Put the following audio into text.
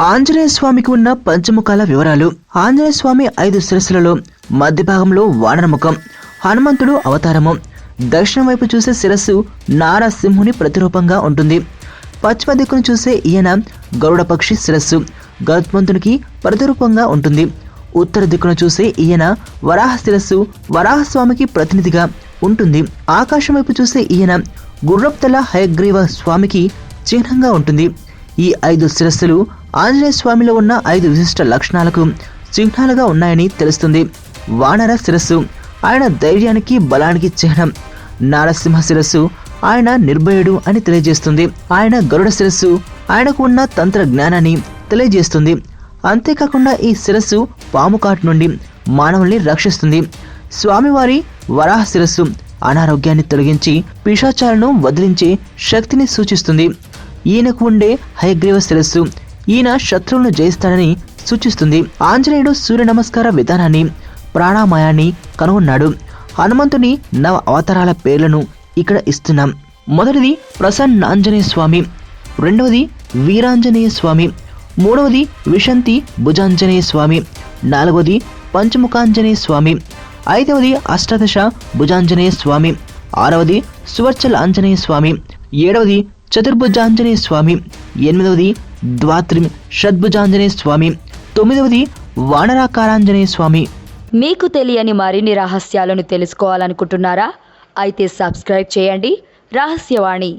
ఆంజనేయ స్వామికి ఉన్న పంచముఖాల వివరాలు. ఆంజనేయ స్వామి ఐదు శిరస్సులలో మధ్య భాగంలో వానరముఖం హనుమంతుడు అవతారము. దక్షిణం వైపు చూసే శిరస్సు నారసింహుని ప్రతిరూపంగా ఉంటుంది. పశ్చిమ దిక్కును చూసే ఈయన గరుడ పక్షి శిరస్సు గరుత్మంతునికి ప్రతిరూపంగా ఉంటుంది. ఉత్తర దిక్కును చూసే ఈయన వరాహ శిరస్సు వరాహస్వామికి ప్రతినిధిగా ఉంటుంది. ఆకాశం వైపు చూసే ఈయన గుర్రప్తల హయగ్రీవ స్వామికి చిహ్నంగా ఉంటుంది. ఈ ఐదు శిరస్సులు ఆంజనేయ స్వామిలో ఉన్న ఐదు విశిష్ట లక్షణాలకు చిహ్నాలుగా ఉన్నాయని తెలుస్తుంది. వానర శిరస్సు ఆయన ధైర్యానికి బలానికి చిహ్నం. నారసింహ శిరస్సు ఆయన నిర్భయుడు అని తెలియజేస్తుంది. ఆయన గరుడ శిరస్సు ఆయనకు ఉన్న తంత్ర జ్ఞానాన్ని తెలియజేస్తుంది. అంతేకాకుండా ఈ శిరస్సు పాము కాటు నుండి మానవుల్ని రక్షిస్తుంది. స్వామివారి వరాహ శిరస్సు అనారోగ్యాన్ని తొలగించి పిశాచాలను వదిలించే శక్తిని సూచిస్తుంది. ఈయనకు ఉండే హయగ్రీవ శిరస్సు. ఈయన శత్రువులను జయిస్తాడని సూచిస్తుంది. ఆంజనేయుడు సూర్య నమస్కార విధానాన్ని ప్రాణామయాన్ని కనుగొన్నాడు. హనుమంతుని నవ అవతారాల పేర్లను ఇక్కడ ఇస్తున్నాం. మొదటిది ప్రసన్నాంజనేయ స్వామి రెండవది వీరాంజనేయ స్వామి మూడవది విశంతి భుజాంజనేయ స్వామి నాలుగవది పంచముఖాంజనేయ స్వామి ఐదవది అష్టాదశ భుజాంజనేయ స్వామి ఆరవది సువర్చల ఆంజనేయ స్వామి ఏడవది చతుర్భుజాంజనేయ స్వామి ఎనిమిదవది ద్వాత్రి షడ్భుజాంజనేయ స్వామి తొమ్మిదవది వానరాకారాంజనేయ స్వామి. మీకు తెలియని మరిన్ని రహస్యాలను తెలుసుకోవాలనుకుంటున్నారా? అయితే సబ్స్క్రైబ్ చేయండి. రహస్యవాణి.